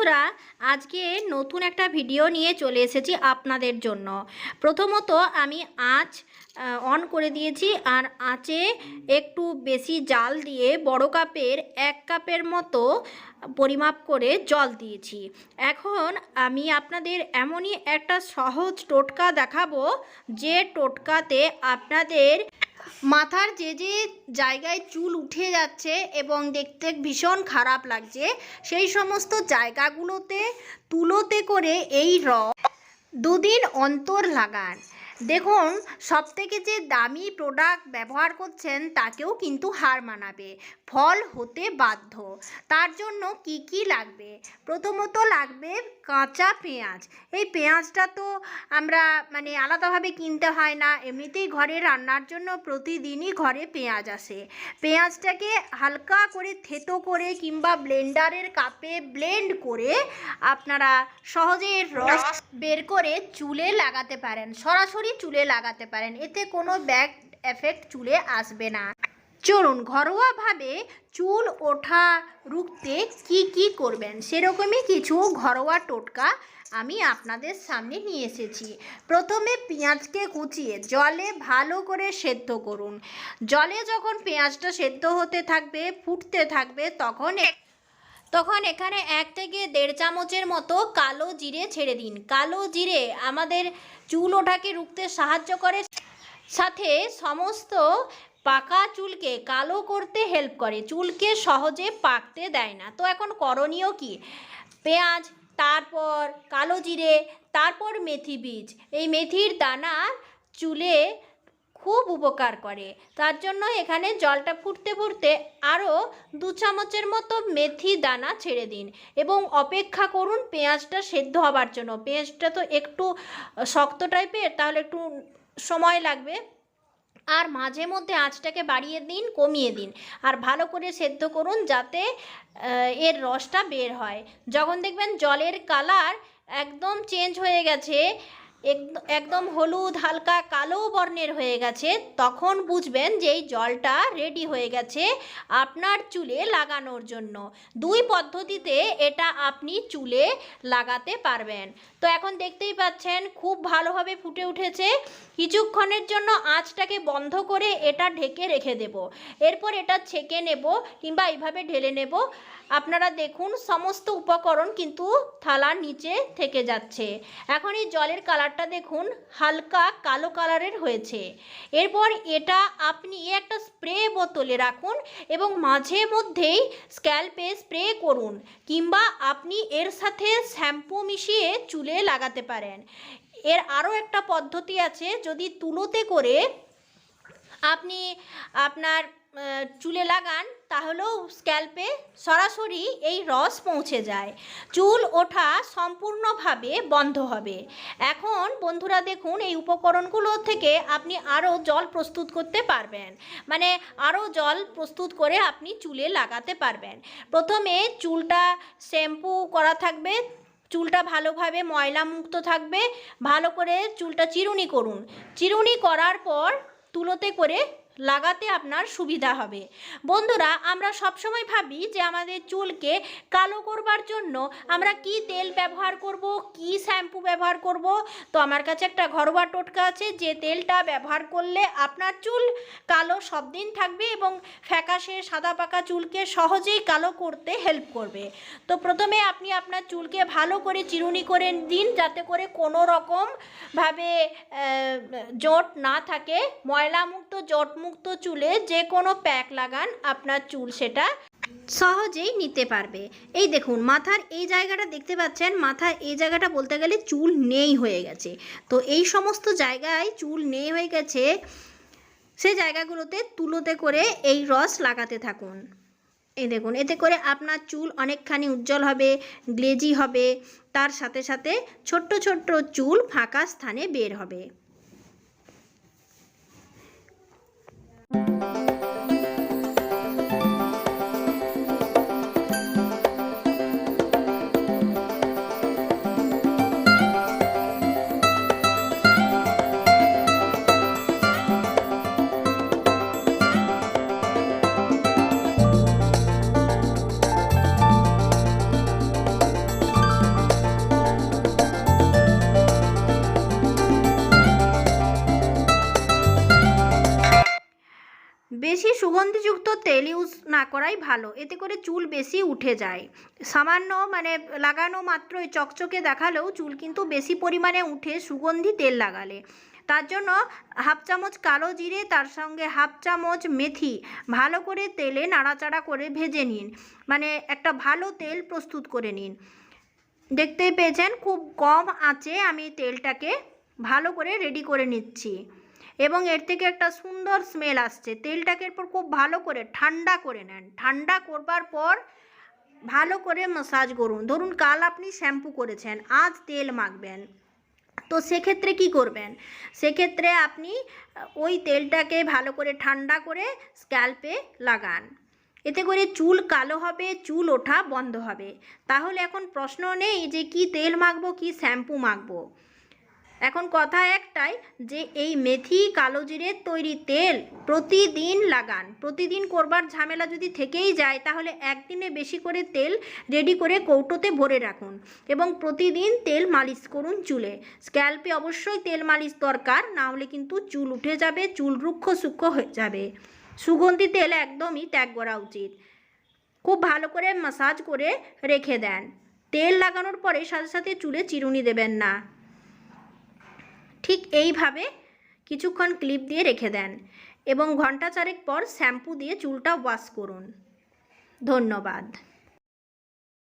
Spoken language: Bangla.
বন্ধুরা, আজকে নতুন একটা ভিডিও নিয়ে চলে এসেছি আপনাদের জন্য। প্রথমত আমি আঁচ অন করে দিয়েছি আর আঁচে একটু বেশি জাল দিয়ে বড় কাপের এক কাপের মতো পরিমাপ করে জল দিয়েছি। এখন আমি আপনাদের এমনই একটা সহজ টোটকা দেখাবো যে টোটকাতে আপনাদের মাথার যে যে জায়গায় চুল উঠে যাচ্ছে এবং দেখতে ভীষণ খারাপ লাগছে, সেই সমস্ত জায়গাগুলোতে তুলোতে করে এই রং দুদিন অন্তর লাগান। দেখুন, সবথেকে যে দামি প্রোডাক্ট ব্যবহার করছেন তাকেও কিন্তু হার মানাবে। ফল হতে বাধ্য। তার জন্য কি কি লাগবে? প্রথমত লাগবে কাঁচা পেঁয়াজ। এই পেঁয়াজটা তো আমরা মানে আলাদাভাবে কিনতে হয় না। এমনিতেই ঘরে রান্নার জন্য প্রতিদিনই ঘরে পেঁয়াজ আসে। পেঁয়াজটাকে হালকা করে থেতো করে কিংবা ব্লেন্ডারের কাপে ব্লেন্ড করে আপনারা সহজে রস বের করে চুলে লাগাতে পারেন। সরাসরি চুলে লাগাতে পারেন। এতে কোনো ব্যাক এফেক্ট চুলে আসবে না। চলুন, ঘরোয়াভাবে চুল ওঠা রুখতে কি কি করবেন? সেরকমই কিছু ঘরোয়া টোটকা আমি আপনাদের সামনে নিয়ে এসেছি। প্রথমে পেঁয়াজকে কুচিয়ে জলে ভালো করে সেদ্ধ করুন। জলে যখন পেঁয়াজটা সেদ্ধ হতে থাকবে, ফুটতে থাকবে, তখন তখন এখানে এক থেকে দেড় চামচের মতো কালো জিরে ছেড়ে দিন। কালো জিরে আমাদের চুল ওঠাকে রুখতে সাহায্য করে। সাথে সমস্ত পাকা চুলকে কালো করতে হেল্প করে। চুলকে সহজে পাকতে দেয় না। তো এখন করণীয় কি? পেঁয়াজ, তারপর কালো জিরে, তারপর মেথি বীজ। এই মেথির দানা চুলে খুব উপকার করে। তার জন্য এখানে জলটা ফুটতে ফুটতে আরও দু চামচের মতো মেথি দানা ছেড়ে দিন এবং অপেক্ষা করুন পেঁয়াজটা সেদ্ধ হবার জন্য। পেঁয়াজটা তো একটু শক্ত টাইপের, তাহলে একটু সময় লাগবে। আর মাঝে মধ্যে আঁচটাকে বাড়িয়ে দিন, কমিয়ে দিন। আর ভালো করে সেদ্ধ করুন যাতে এর রসটা বের হয়। যখন দেখবেন জলের কালার একদম চেঞ্জ হয়ে গেছে একদম হলুদ, হালকা, কালো বর্ণের হয়ে গেছে। তখন বুঝবেন যে এই জলটা রেডি হয়ে গেছে আপনার চুলে লাগানোর জন্য। দুই পদ্ধতিতে এটা আপনি চুলে লাগাতে পারবেন। তো এখন দেখতেই পাচ্ছেন, খুব ভালোভাবে ফুটে উঠেছে। কিছুক্ষণের জন্য আঁচটাকে বন্ধ করে এটা ঢেকে রেখে দেব। এরপর এটা ছেঁকে নেব কিংবা এইভাবে ঢেলে নেব। আপনারা দেখুন, সমস্ত উপকরণ কিন্তু থালার নিচে থেকে যাচ্ছে। এখন এই জলের কালারটা দেখুন, হালকা কালো কালারের হয়েছে। এরপর এটা আপনি একটা স্প্রে বোতলে রাখুন এবং মাঝে মধ্যেই স্ক্যাল্পে স্প্রে করুন কিংবা আপনি এর সাথে শ্যাম্পু মিশিয়ে চুলে লাগাতে পারেন। এর আরও একটা পদ্ধতি আছে, যদি তুলোতে করে আপনি আপনার চুলে লাগান, তাহলেও স্ক্যাল্পে সরাসরি এই রস পৌঁছে যায়। চুল ওঠা সম্পূর্ণভাবে বন্ধ হবে। এখন বন্ধুরা দেখুন, এই উপকরণগুলো থেকে আপনি আরও জল প্রস্তুত করতে পারবেন। মানে আরও জল প্রস্তুত করে আপনি চুলে লাগাতে পারবেন। প্রথমে চুলটা শ্যাম্পু করা থাকবে। চুলটা ভালোভাবে ময়লা মুক্ত থাকবে। ভালো করে চুলটা চিরুনি করুন। চিরুনি করার পর তুলোতে করে লাগাতে আপনার সুবিধা হবে। বন্ধুরা, আমরা সবসময় ভাবি যে আমাদের চুলকে কালো করবার জন্য আমরা কি তেল ব্যবহার করব, কি শ্যাম্পু ব্যবহার করব। তো আমার কাছে একটা ঘরোয়া টোটকা আছে যে তেলটা ব্যবহার করলে আপনার চুল কালো সব দিন থাকবে এবং ফ্যাকাশে সাদা পাকা চুলকে সহজেই কালো করতে হেল্প করবে। তো প্রথমে আপনি আপনার চুলকে ভালো করে চিরুনি করে দিন যাতে করে কোনো রকম ভাবে জট না থাকে। ময়লামুক্ত, জটমুক্ত চুলে যে কোনো প্যাক লাগান, আপনার চুল সেটা সহজেই নিতে পারবে। এই দেখুন, মাথার এই জায়গাটা দেখতে পাচ্ছেন, মাথার এই জায়গাটা বলতে গেলে চুল নেই হয়ে গেছে। তো এই সমস্ত জায়গায় চুল নেই হয়ে গেছে, সেই জায়গাগুলোতে তুলোতে করে এই রস লাগাতে থাকুন। এই দেখুন, এতে করে আপনার চুল অনেকখানি উজ্জ্বল হবে, গ্লেজি হবে, তার সাথে সাথে ছোট্ট ছোট্ট চুল ফাঁকা স্থানে বের হবে। সুগন্ধিযুক্ত তেল ইউজ না করাই ভালো। এতে করে চুল বেশি উঠে যায়। সামান্য মানে লাগানো মাত্রই চকচকে দেখালেও চুল কিন্তু বেশি পরিমাণে উঠে সুগন্ধি তেল লাগালে। তার জন্য হাফ চামচ কালো জিরে, তার সঙ্গে হাফ চামচ মেথি ভালো করে তেলে নাড়াচাড়া করে ভেজে নিন। মানে একটা ভালো তেল প্রস্তুত করে নিন। দেখতেই পেয়েছেন খুব কম আঁচে আমি তেলটাকে ভালো করে রেডি করে নিচ্ছি। এবং এর থেকে একটা সুন্দর স্মেল আসছে। তেলটাকে এরপর খুব ভালো করে ঠান্ডা করে নেন। ঠান্ডা করবার পর ভালো করে মাসাজ করুন। ধরুন কাল আপনি শ্যাম্পু করেছেন, আজ তেল মাখবেন। তো সেক্ষেত্রে কি করবেন? সেক্ষেত্রে আপনি ওই তেলটাকে ভালো করে ঠান্ডা করে স্ক্যাল্পে লাগান। এতে করে চুল কালো হবে, চুল ওঠা বন্ধ হবে। তাহলে এখন প্রশ্ন নেই যে কি তেল মাখবো, কি শ্যাম্পু মাখবো। এখন কথা একটাই যে এই মেথি কালো জিরের তৈরি তেল প্রতিদিন লাগান। প্রতিদিন করবার ঝামেলা যদি থেকেই যায়, তাহলে একদিনে বেশি করে তেল রেডি করে কৌটোতে ভরে রাখুন এবং প্রতিদিন তেল মালিশ করুন চুলে। স্ক্যাল্পে অবশ্যই তেল মালিশ দরকার, না হলে কিন্তু চুল উঠে যাবে, চুল রুক্ষ সূক্ষ্ম হয়ে যাবে। সুগন্ধি তেল একদমই ত্যাগ করা উচিত। খুব ভালো করে মাসাজ করে রেখে দেন। তেল লাগানোর পরে সাথে সাথে চুলে চিরুনি দেবেন না। ঠিক এইভাবে কিছুক্ষণ ক্লিপ দিয়ে রেখে দেন এবং ঘণ্টা চারেক পর শ্যাম্পু দিয়ে চুলটা ওয়াশ করুন। ধন্যবাদ।